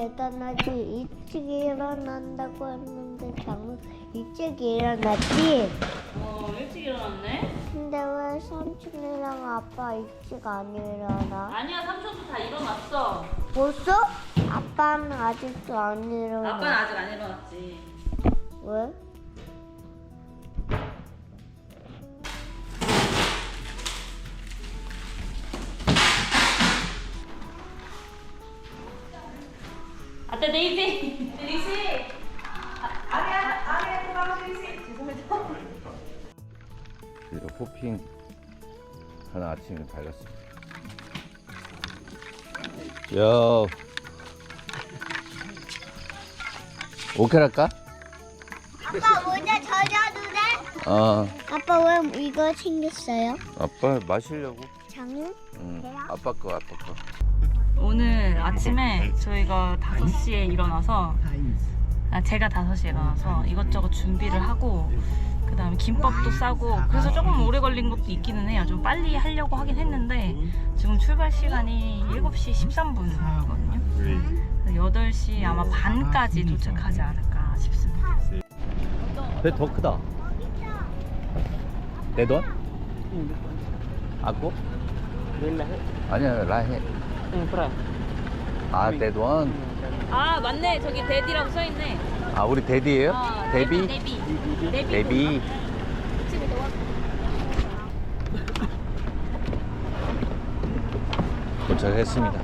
대단하지. 일찍 일어난다고 했는데 잠 일찍 일어났지. 어 일찍 일어났네? 근데 왜 삼촌이랑 아빠 일찍 안 일어나? 아니야 삼촌도 다 일어났어 벌써? 아빠는 아직도 안 일어나. 아빠는 아직 안 일어났지 왜? 아따 데이지 데이지 그래서 호핑 하는 아침이 밝았습니다. 야, 오케랄까? 아빠 모자 젖어도 돼? 어, 아빠 왜 이거 챙겼어요? 아빠 마시려고. 장우? 응, 아빠 거, 아빠 거. 오늘 아침에 저희가 5시에 일어나서 아, 제가 5시에 일어나서 이것저것 준비를 하고 그 다음에 김밥도 싸고 그래서 조금 오래 걸린 것도 있기는 해요 좀 빨리 하려고 하긴 했는데 지금 출발 시간이 7시 13분이거든요 8시 아마 반까지 도착하지 않을까 싶습니다 배더 크다. 내 돈? 아고? 아니야, 라해. 아, 내 돈? 아 맞네 저기 데디라고 써있네 아, 우리 데디예요? 어, 데비? 데비 데비 데비. 도착했습니다.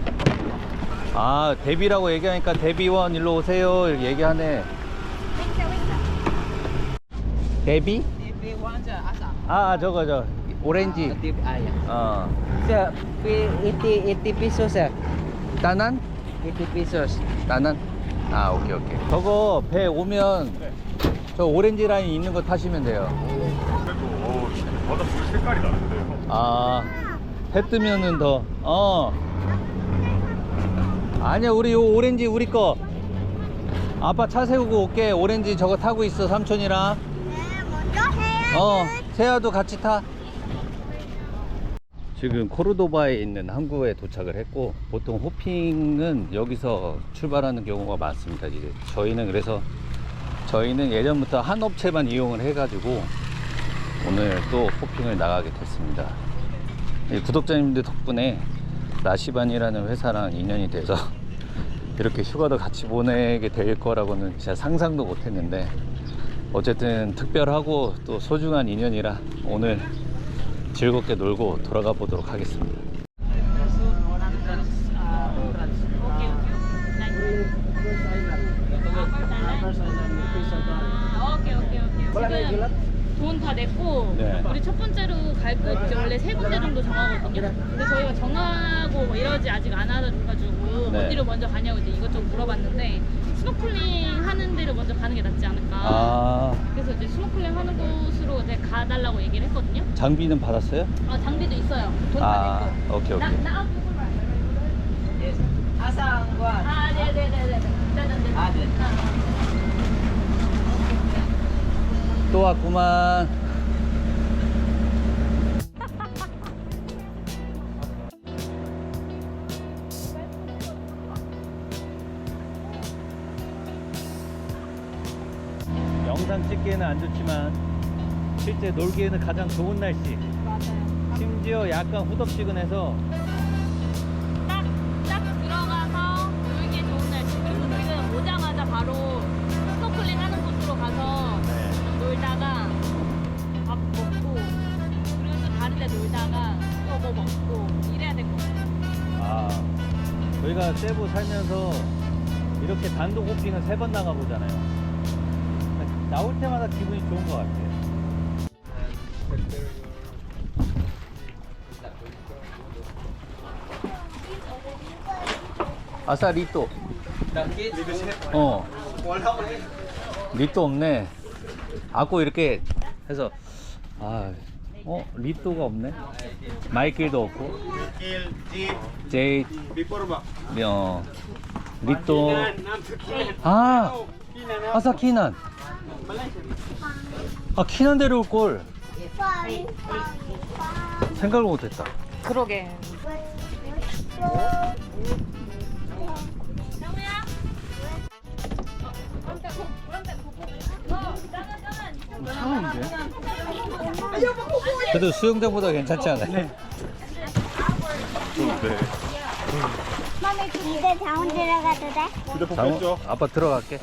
아, 데비라고 얘기하니까 데비원 일로 오세요. 이렇게 얘기하네. 데비? 아, 아, 저거, 저, 오렌지. Tip ayah. 어. Sir, pi- 80, 80 pesos sir. 따난? 80 pesos. 따난? 아, 오케이, 오케이. 저거 배 오면 저 오렌지 라인 있는 거 타시면 돼요. 그래도 어, 바닷물 색깔이 나는데요. 아, 해 뜨면은 더, 어. 아니야, 우리 요 오렌지 우리 거. 아빠 차 세우고 올게. 오렌지 저거 타고 있어, 삼촌이랑. 네, 먼저 해야 어, 세아도 같이 타. 지금 코르도바에 있는 항구에 도착을 했고 보통 호핑은 여기서 출발하는 경우가 많습니다. 이제 저희는 그래서 저희는 예전부터 한 업체만 이용을 해 가지고 오늘 또 호핑을 나가게 됐습니다. 이 구독자님들 덕분에 라시반이라는 회사랑 인연이 돼서 이렇게 휴가도 같이 보내게 될 거라고는 진짜 상상도 못 했는데 어쨌든 특별하고 또 소중한 인연이라 오늘 즐겁게 놀고 돌아가 보도록 하겠습니다. 오케이 오케이 오케이 지금 돈 다 냈고 네. 우리 첫 번째로 갈곳 원래 세 군데 정도 정하거든요 근데 저희가 정하고 뭐 이러지 아직 안 하셔가지고 네. 어디로 먼저 가냐고 이제 이것저것 물어봤는데 스노클링 하는 데를 먼저 가는 게 낫지 않을까 아 그래서 이제 스노클링 하는 곳으로 이제 가달라고 얘기를 했거든요 장비는 받았어요? 아 장비도 있어요 돈 다 아 냈고 오케이 나, 오케이. 나 Yes. Asal kuat. 아, 네네네네. 네네네. Ada. 또 왔구만. 영상 찍기에는 안 좋지만 실제 놀기에는 가장 좋은 날씨. 맞아요. 심지어 약간 후덥지근해서 저희가 세부 살면서 이렇게 단독 호핑을 세번 나가보잖아요. 나올 때마다 기분이 좋은 것 같아요. 아싸 리또. 어. 리또 없네. 아고 이렇게 해서 아, 어? 리또가 없네 마이클도 없고 제이 어. 리또 아! 아싸 키난 아 키난 데려올 걸 생각을 못했다 그러게 어, 상인데 그래도 수영장보다 괜찮지 않아요? 네. 이제 자원 들어가도 돼? 휴대폰 장호, 뺐죠? 아빠 들어갈게.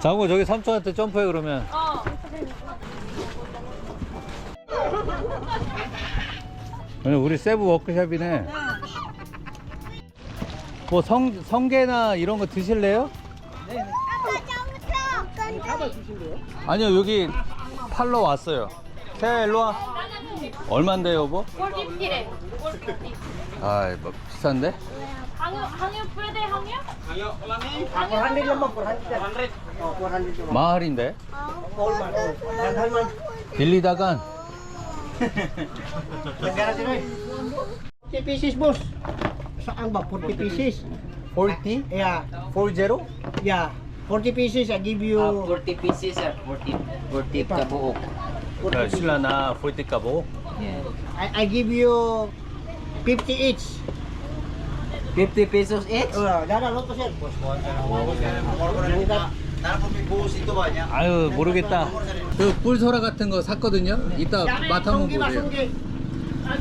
장호 저기 삼촌한테 점프해 그러면. 어. 아니, 우리 세부 워크숍이네. 뭐 성, 성게나 이런 거 드실래요? 아빠 저부터 아니요 여기 팔러 왔어요. 새 일로 와. 얼만데 여보? 꼴찌래. 아, 뭐 비싼데? 항유 항유 프레데 항유? 400 lang mo, 400. Oh, 400 lang. 마을인데? Oh. 빌리다간. 40 pieces, boss. Saan ba? 40 pieces? 40? Yeah. 40? Yeah. 40 pieces, I give you... 40 pieces sir, 40, 40 kabuok. 야, 신라나 40 까보? I, I give you 50 each. 50 pesos each? Uh, dada, lot sir. Boss, 아유 모르겠다 그 꿀소라 같은 거 샀거든요 이따 맛 한번 보세요?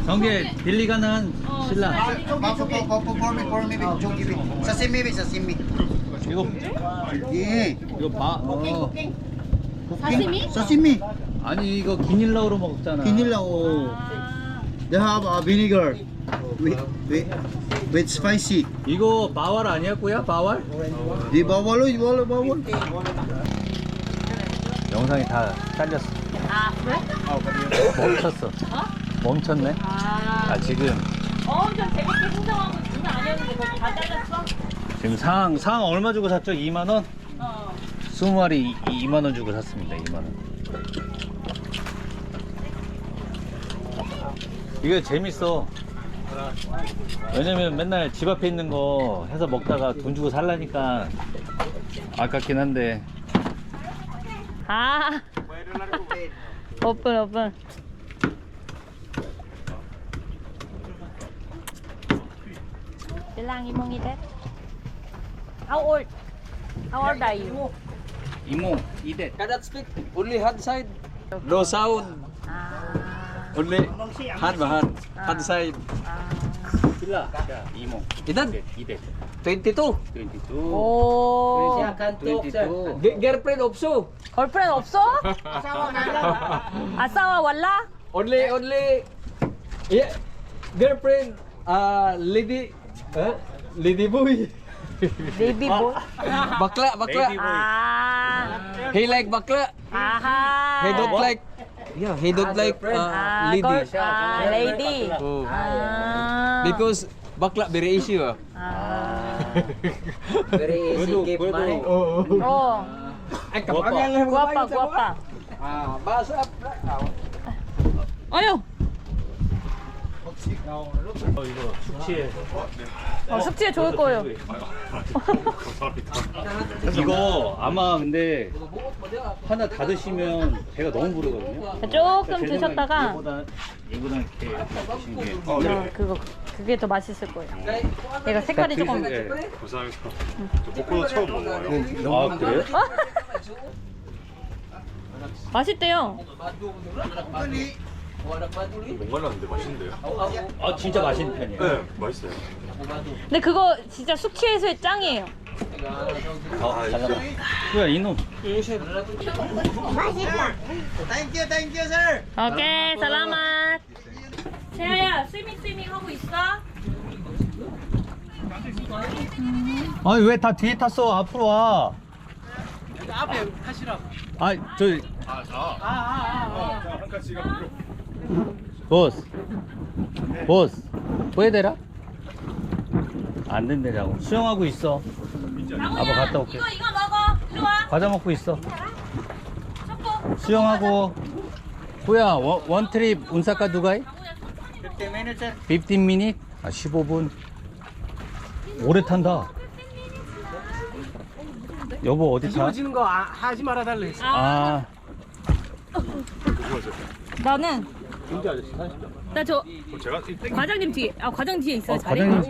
정게 빌리 가는 신라 Sunggi, sunggi. Sashimi bi, sashimi. 이거 예. 이거 바 어. 사시미? Sashimi. 아니 이거 기닐라우로 먹잖아 oh. They have uh, vinegar with, with, with spicy. 이거 바왈 아니야 꾸야 바왈? Bawal oh, di bawal bawal. 영상이 다 잘렸어 아 그래? 멈췄어 멈췄네. 아. 아 지금. 엄청 재밌게 신청하고 장난 아니었는데 다 잘랐어? 지금 상, 상 얼마 주고 샀죠? 2만 원? 어. 20마리 2만 원 주고 샀습니다 2만 원. 이게 재밌어. 왜냐면 맨날 집 앞에 있는 거 해서 먹다가 돈 주고 살라니까 아깝긴 한데. 아. 오픈 오픈 Lang imong edad? How old? How old are you? 이모 이대 Cannot speak, only hand side. No sound, 아, only hand ba hand, hand side. 빌라 이모 Edad? 이대 22. 22 오. Siya kanto, 22. sir. Gi- Girlfriend also. 걸프렌드 없어? 아싸와 wallah? Only, only, yeah, girlfriend, uh, lady, huh? Lady boy. Baby boy. bakla, bakla. Lady boy. 아. He like bakla. 아하. He don't like, yeah, he don't like uh, 아, lady. 걸, 아, lady. Oh. 아. Because bakla very issue. ah. 아. Very easy give money. 어. Ay, kapangal lang 구아빠, 구아빠. Ah, basa. 어휴. 어 이거 숙취에 어, 숙취에 좋을 거예요. 이거 아마 근데 하나 다 드시면 배가 너무 부르거든요. 조금 제 생각엔 드셨다가 이거보다 이거보다 이렇게 드시는 게 아, 어, 네. 그거 그게 더 맛있을 거예요. 얘가 색깔이 조금 네. 감사합니다. 저 복근은 처음 먹어요. 아 그래요? 맛있대요. 목말랐는데 맛있는데요? 아 진짜 맛있는 편이에요. 네, 맛있어요. 근데 그거 진짜 숙취 해소의 짱이에요. 아, 잘 나가. 뭐야 이놈? thank you, sir. 오케이, 살라맛. 세아야, 스밍 스밍 하고 있어? 아니 왜 다 뒤에 탔어? 앞으로 와. 앞에 타시라고. 아 저기 아, 자. 아, 아, 아. 한 칸씩 앞으로. 보스. 보스. 보여대라? 안 된대냐고. 수영하고 있어. 아빠 갔다 올게. 이거 이거 먹어. 이리 와. 과자 먹고 있어. 수영하고. 호야 원, 원 트립 운사카 누가이? 15 minutes, sir. 15 미닛? 아 15분. 오래 탄다. 여보 어디 타? 지는 거 아, 하지 말아 달래. 아 나는 김대 아저씨 40점. 나저 그럼 제가 이 땡- 과장님 뒤에 아 과장 뒤에 있어요 자리 과장님 뒤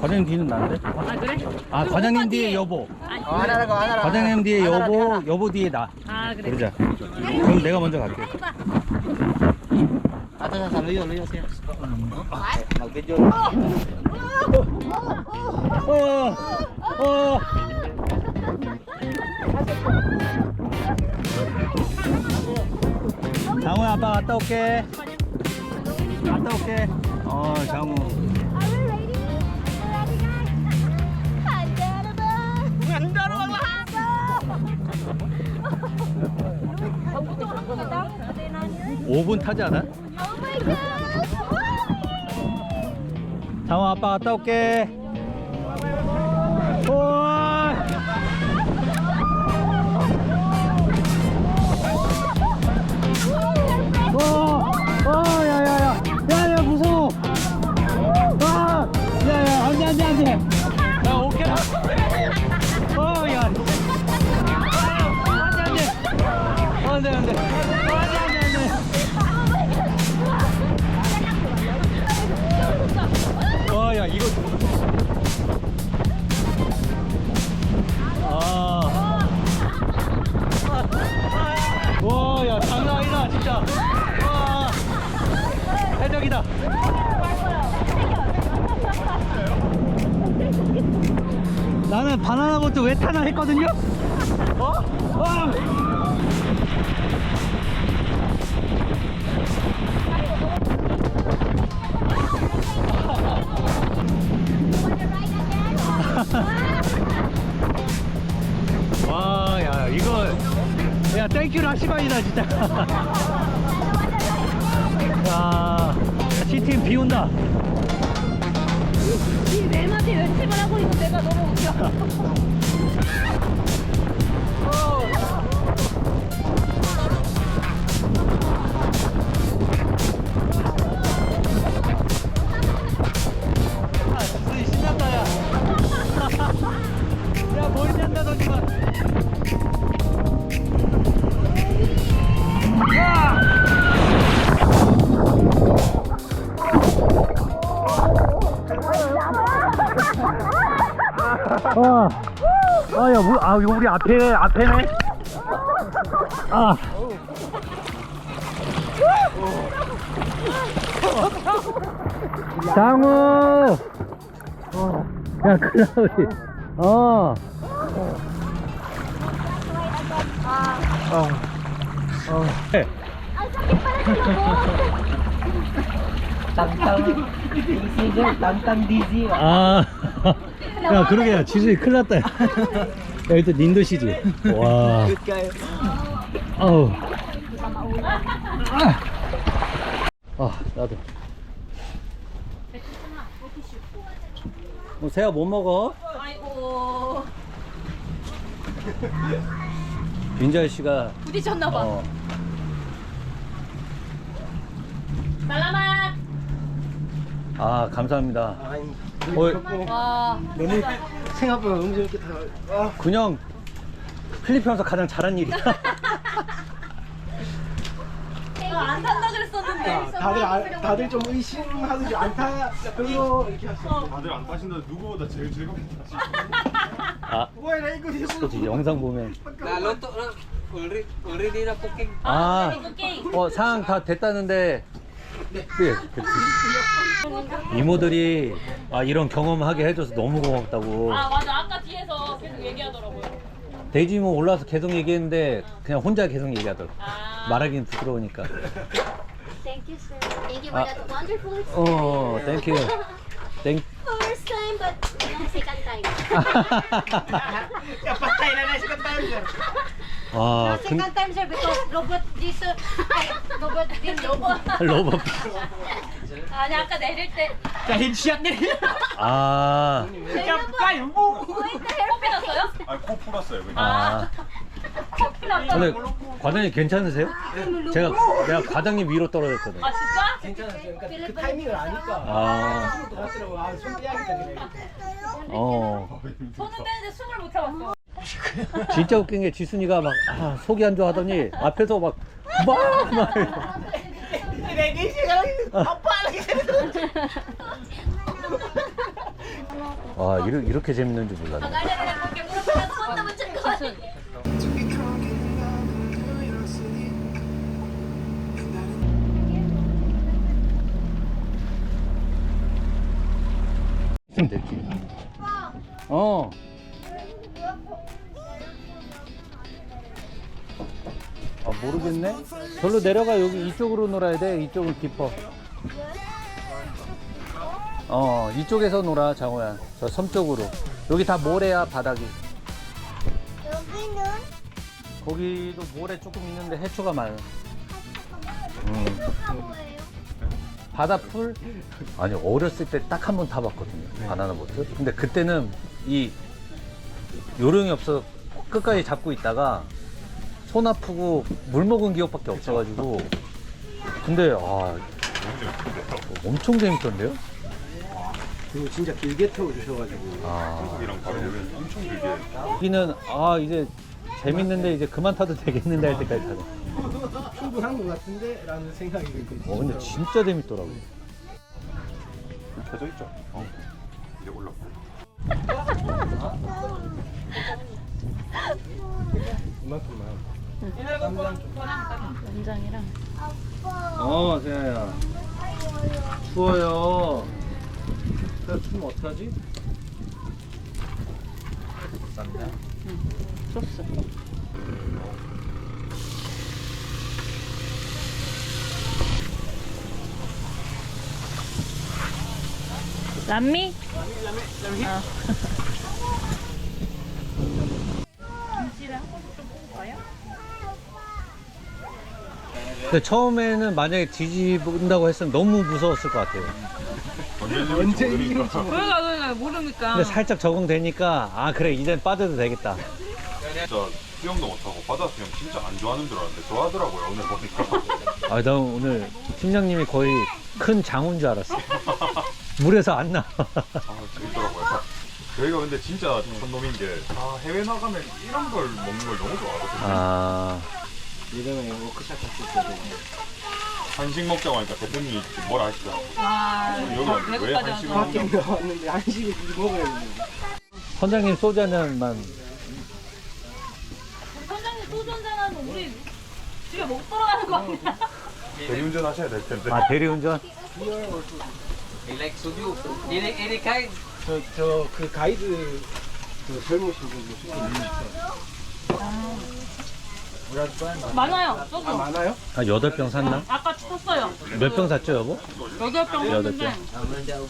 과장님 뒤는 나인데? 아 그래? 아 그럼 과장님 뒤에 여보 아니, 과장님 뒤에 여보 여보 뒤에 나 아 그래 그러자 그럼 내가 먼저 갈게 Atas sa luyo, luyo siya. Mag-video. 어, 어. 장우야 아빠 갔다 올게. 갔다 올게. 어 장우 오분 타지 않아? 장우 아빠 갔다 올게 라시바이다, 진짜. 야, C팀 비 온다. 네 마디 외침을 하고 있는 내가 너무 웃겨 아, 야, 뭐, 아, 이거 우리 앞에, 앞에네. 아. 장우! 야, 클라우디. 어. 어. 어. 네. Tantang DC girl, tantang DC. 아. 야, 그러게, 야, 지수이 큰일 났다. 야, 일단 닌도시지. 와. 어우. 아, 아, 나도. 뭐, 새야 못 먹어? 아이고 빈자 씨가 부딪혔나봐 어, 말라맛 아 감사합니다. 어, 와 생각보다 너무 재밌게 다. 아, 그냥 필리핀에서 가장 잘한 일이야. 안 산다 그랬었는데 다들 아, 다들 좀 의심하듯이 안타 별로 이렇게 하시죠. 다들 안 타신다는데 누구보다 제일 즐겁게 아, 뭐야 이거 이거. 그렇지 영상 보면 already already na cooking. 아, 게임 어 상황 다 됐다는데. 네, 그렇지. 이모들이 아, 이런 경험하게 해줘서 너무 고맙다고. 아 맞아 아까 뒤에서 계속 얘기하더라고요 데이지 뭐 올라와서 계속 얘기했는데 그냥 혼자 계속 얘기하더라고. 아 말하기는 부끄러우니까. Thank you, sir. Thank you for that wonderful experience. 어, 땡큐. 땡. First time, but no, second time. 야 na na si patay sir. 아, 근, Second time, sir, because Robert Jesus, ay, Robert din Robert. 로봇. 아니 아까 내릴 때자 headshot niya. 아, kayo mo. 코피 났어요? 아코 풀었어요 그냥 아. 코피 났다 근데 과장님 괜찮으세요? 제가 내가 과장님 위로 떨어졌거든. 아 진짜? 괜찮았어요. 그 타이밍을 아니까. 아, 똑같더라고. 아, 손 떼야겠다 그래. 어. 손은 떼는데 숨을 못 참았어 진짜 웃긴 게 지순이가 막 아, 속이 안 좋아하더니 앞에서 막 막, 막. 와 아, 이렇게, 이렇게 재밌는 줄 몰랐네. 됐지 어 모르겠네. 절로 내려가 여기 이쪽으로 놀아야 돼. 이쪽은 깊어. 어, 이쪽에서 놀아, 장호야. 저 섬 쪽으로. 여기 다 모래야, 바닥이. 여기는 거기도 모래 조금 있는데 해초가 많아. 음. 뭐가 뭐예요? 바다 풀? 아니, 어렸을 때 딱 한 번 타봤거든요. 바나나 보트. 근데 그때는 이 요령이 없어 끝까지 잡고 있다가 손 아프고 물 먹은 기억밖에 없어가지고. 근데, 아, 엄청 재밌던데요? 그리고 진짜 길게 태워주셔가지고. 아. 한국이랑 바로 오면 엄청 길게. 여기는, 아, 이제 재밌는데 이제 그만 타도 되겠는데 할 때까지 타네. 충분한 것 같은데? 라는 생각이 들고. 어, 근데 진짜 재밌더라고요. 켜져 있죠? 어. 이제 올라가. 이만큼만. 연장이랑 어, 세아야. 추워요. 그래, 추면 어떡하지? 소스. 람미? 어. 근데 처음에는 만약에 뒤집는다고 했으면 너무 무서웠을 것 같아요. 언제 모르니까. 그러니까 그러니까 모르니까. 근데 살짝 적응되니까, 아, 그래, 이젠 빠져도 되겠다. 진짜 수영도 못하고 바다 수영 진짜 안 좋아하는 줄 알았는데 좋아하더라고요 오늘 보니까. 아, 나 오늘 팀장님이 거의 큰 장운 줄 알았어. 물에서 안 나와. 아 재밌더라고요. 저희가 근데 진짜 촌놈인 게 아, 해외 나가면 이런 걸 먹는 걸 너무 좋아하거든요. 아, 예전에 워크샵 갔을 때도 한식 먹자고 하니까 대표님이 뭐라 하시더라고요. 아, 여기 왜. 한식을 밖에 먹냐고. 나왔는데 한식을 먹어야 되는데. 선장님 소주 한 잔만. 선장님 소주 한잔 하면 우리 집에 못 돌아가는 거 아니야? 대리운전 하셔야 될 텐데. 아, 대리운전? He like suju. He like any kind. 저, 저, 그 가이드, 그 젊으신 분들 좀 많아요. 소주. 아, 많아요? 한 8병 샀나? 아까 쳤어요. 몇 병 샀죠, 여보? 여덟 병 여덟 샀는데 병.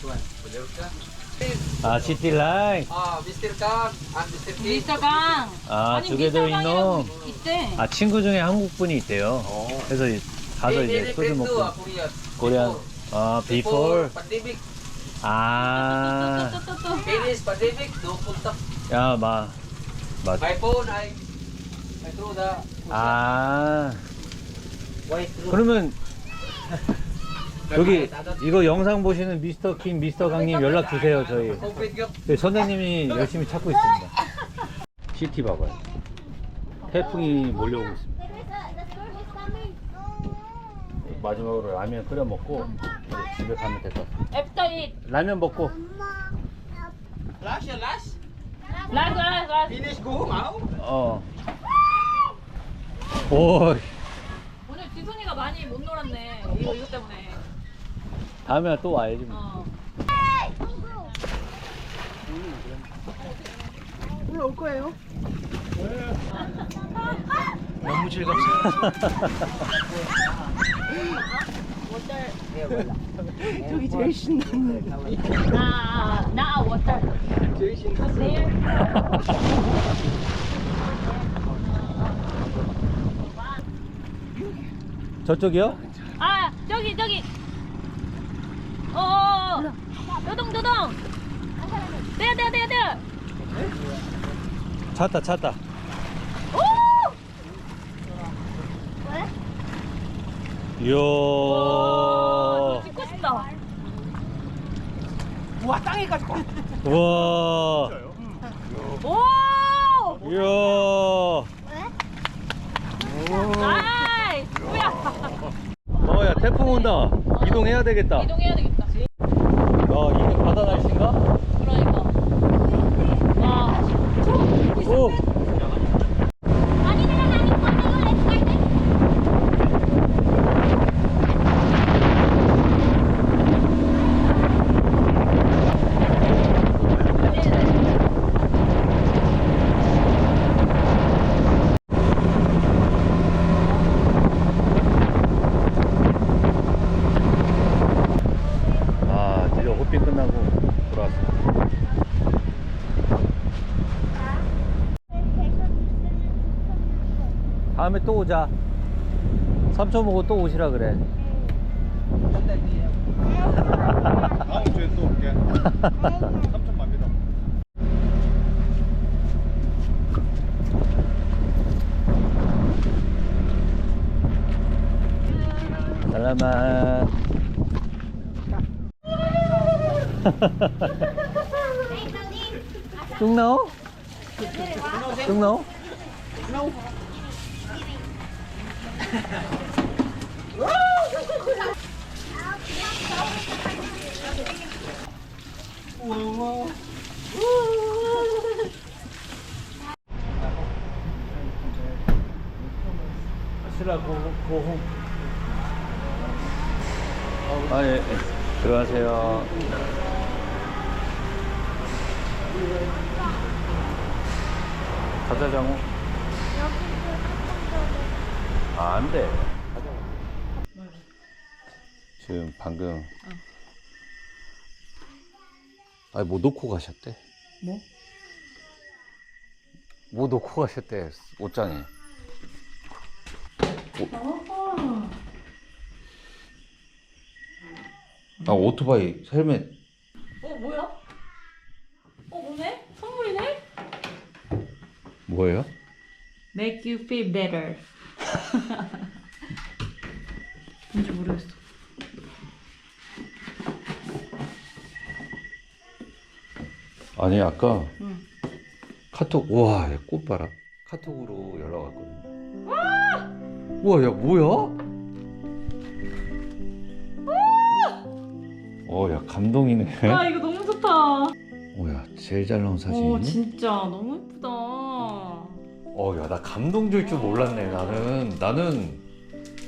아, 시티라인. Ah, Mr. Kang and Mr. Kim. 미스터 강. 아, 아니, 두개더 미스터 있노. 강이라고 있대. 아, 친구 중에 한국 분이 있대요. 그래서 이- 가서 They- 이제 they 소주 먹고. Korean. 코리안. 아, Before 비폴. pandemic. 아, 또또또또. Finish pandemic, no contact. 야, 마. 마. By phone, I, I throw the 아. 그러면 여기 이거 영상 보시는 미스터 킴, 미스터 강님 연락 주세요, 저희. Open gap. 네, 선장님이 열심히 찾고 있습니다. 시티 봐봐요. 태풍이 몰려오고 있습니다. 마지막으로 라면 끓여 먹고 이제 집에 가면 될 것 같아요. 애프터 잇. 라면 먹고 Last, yeah, last. 라스 라스 라스. Finish, go home, ah. 어. 오, 오늘 지순이가 많이 못 놀았네. 이거 이거 때문에. 다음에 또 와야지. 뭐. 어. 올라올 거예요. 너무 즐겁습니다. 저기 제일 신나는 나, 나 워터. 제일 신나는 저쪽이요? 아, 저기 저기. 어. 도동 도동. 떼야 떼야 떼야 떼야. 찾다, 찾다. 오! 이야. 와, 찍고 싶다. 와 땅에까지 우와. 오! 이야. 어야 태풍 온다 이동해야 되겠다 이동해야 되겠다. 야 이게 바다 날씨인가? 그러니까. 와. 오 Ani na lang namin po ang let's start it. 아, 드디어 호핑 끝나고 돌아왔어. 다음에 또 오자. 삼촌 보고 또 오시라 그래. 다음 주에 또 올게. 삼천 만니다. 살라만. 쭉 나오? 쭉 나오? 아, 예, 예. 들어가세요. 가자, 장호. 아, 안 돼. 지금 방금. 아니, 뭐 놓고 가셨대? 뭐? 뭐 놓고 가셨대, 옷장에. 아, 오토바이 헬멧. 어 뭐야? 어 뭐네? 선물이네? 뭐예요? Make you feel better. 뭔지 모르겠어. 아니 아까 응. 카톡 와, 야, 꽃 봐라. 카톡으로 연락 왔거든. 와, 야 뭐야? 어, 야 감동이네. 아 이거 너무 좋다. 어, 야 제일 잘 나온 사진. 오 진짜 너무 예쁘다. 어, 야 나 감동 줄 줄 몰랐네. 나는 나는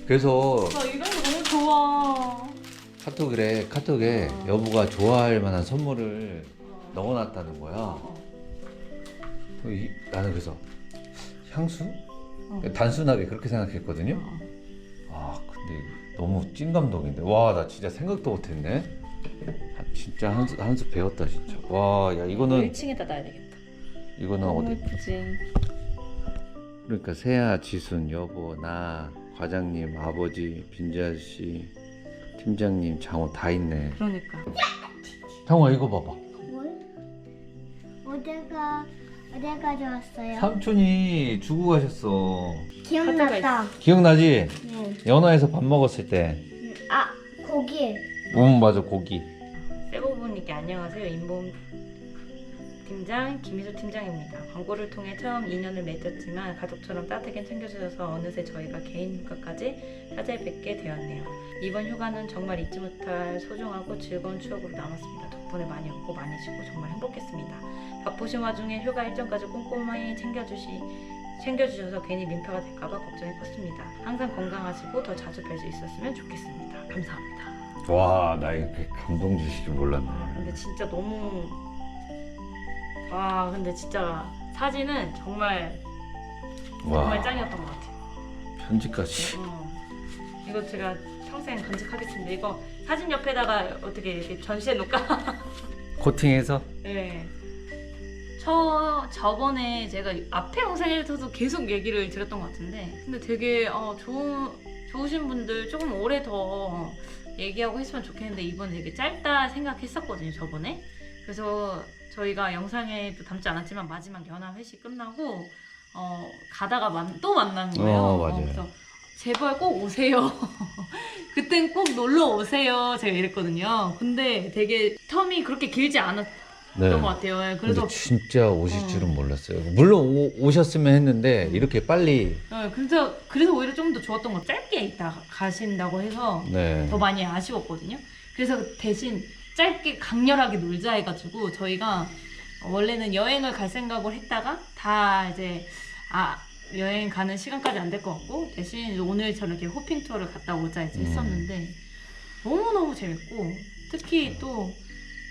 그래서 나 이런 거 너무 좋아. 카톡에 카톡에 여보가 좋아할 만한 선물을 넣어놨다는 거야. 어. 이- 나는 그래서 향수? 어. 단순하게 그렇게 생각했거든요. 어. 아 근데 너무 찐 감동인데 와 나 진짜 생각도 못했네. 아, 진짜 한수 한수 배웠다 진짜. 와 야 이거는 1층에다 놔야 되겠다. 이거는 너무 어디? 예쁘지. 그러니까 세아, 지순, 여보, 나, 과장님, 아버지, 빈자 씨, 팀장님, 장호 다 있네. 그러니까. 장호 이거 봐봐. 뭘? 어디가 어디 가져왔어요? 삼촌이 주고 가셨어. 기억났다. 기억나지? 네. 연화에서 밥 먹었을 때. 아 고기. 음 맞아 고기. 세부분님께 안녕하세요. 인범 팀장 김희수 팀장입니다. 광고를 통해 처음 인연을 맺었지만 가족처럼 따뜻하게 챙겨주셔서 어느새 저희가 개인 휴가까지 찾아뵙게 되었네요. 이번 휴가는 정말 잊지 못할 소중하고 즐거운 추억으로 남았습니다. 덕분에 많이 웃고 많이 쉬고 정말 행복했습니다. 바쁘신 와중에 휴가 일정까지 꼼꼼히 챙겨주시 챙겨주셔서 괜히 민폐가 될까봐 걱정이 컸습니다. 항상 건강하시고 더 자주 뵐 수 있었으면 좋겠습니다. 감사합니다. 와 나 이렇게 감동 주실 줄 몰랐네. 근데 진짜 너무 와 근데 진짜 사진은 정말 정말 와 짱이었던 것 같아요. 편지까지. 어. 이거 제가 평생 간직하겠습니다. 이거 사진 옆에다가 어떻게 이렇게 전시해 놓을까? 코팅해서. 네. 저 저번에 제가 앞에 영상에서도 계속 얘기를 드렸던 것 같은데 근데 되게 어, 좋은 좋으신 분들 조금 오래 더 얘기하고 했으면 좋겠는데 이번에 되게 짧다 생각했었거든요 저번에 그래서 저희가 영상에도 담지 않았지만 마지막 연합 회식 끝나고 어, 가다가 만, 또 만난 거예요 어, 맞아요. 그래서 제발 꼭 오세요 그땐 꼭 놀러 오세요 제가 이랬거든요 근데 되게 텀이 그렇게 길지 않았 네. 것 같아요. 예, 그래서 근데 진짜 오실 어. 줄은 몰랐어요. 물론 오, 오셨으면 했는데 이렇게 빨리 어, 그래서 그래서 오히려 좀 더 좋았던 건 짧게 있다 가신다고 해서 네. 더 많이 아쉬웠거든요. 그래서 대신 짧게 강렬하게 놀자 해가지고 저희가 원래는 여행을 갈 생각을 했다가 다 이제 아 여행 가는 시간까지 안 될 것 같고 대신 오늘처럼 이렇게 호핑 투어를 갔다 오자 이제 음. 했었는데 너무 너무 재밌고 특히 또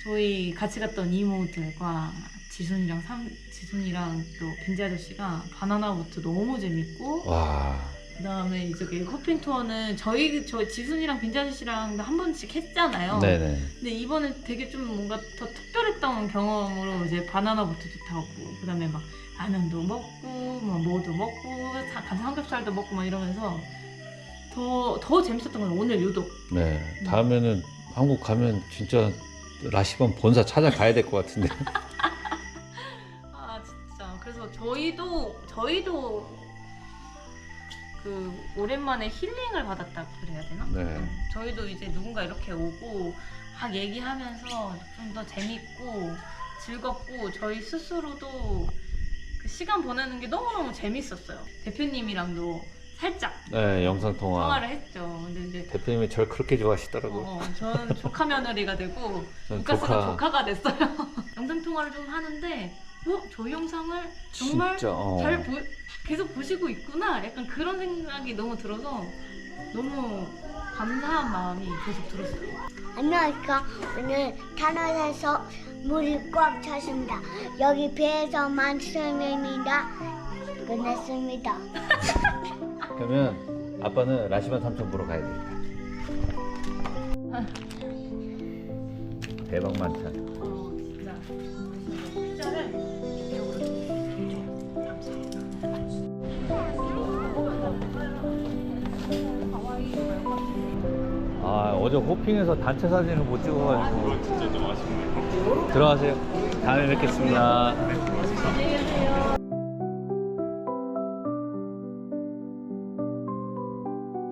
저희 같이 갔던 이모들과 지순이랑 삼 지순이랑 또 빈지 아저씨가 바나나 보트 너무 재밌고 와. 그다음에 이제 호핑 투어는 저희 저 지순이랑 빈지 아저씨랑 한 번씩 했잖아요. 네네. 근데 이번에 되게 좀 뭔가 더 특별했던 경험으로 이제 바나나 보트도 타고 그다음에 막 라면도 먹고 뭐 뭐도 먹고 사- 삼겹살도 먹고 막 이러면서 더 더 재밌었던 건 오늘 유독 네. 다음에는 한국 가면 진짜 라시반 본사 찾아가야 될 것 같은데. 아 진짜 그래서 저희도 저희도 그 오랜만에 힐링을 받았다 그래야 되나? 네. 저희도 이제 누군가 이렇게 오고 막 얘기하면서 좀 더 재밌고 즐겁고 저희 스스로도 그 시간 보내는 게 너무너무 재밌었어요. 대표님이랑도 살짝 네, 영상 통화. 통화를 했죠. 근데 이제 대표님이 저를 그렇게 좋아하시더라고. 어, 저는 조카 며느리가 되고 전 루카스는 조카. 조카 가 됐어요. 영상 통화를 좀 하는데 어? 저희 영상을 정말 진짜, 어. 잘 보, 계속 보시고 있구나. 약간 그런 생각이 너무 들어서 너무 감사한 마음이 계속 들었어요. 안녕하십니까. 오늘 탄원에서 물이 꽉 찼습니다. 여기 배에서만 스님입니다. 끝냈습니다. 그러면 아빠는 라시반 삼촌 보러 가야 되겠다. 대박 만찬. 어, 진짜. 피자를 아 어제 호핑에서 단체 사진을 못 찍어가지고 진짜 좀 아쉽네. 들어가세요. 다음에 뵙겠습니다.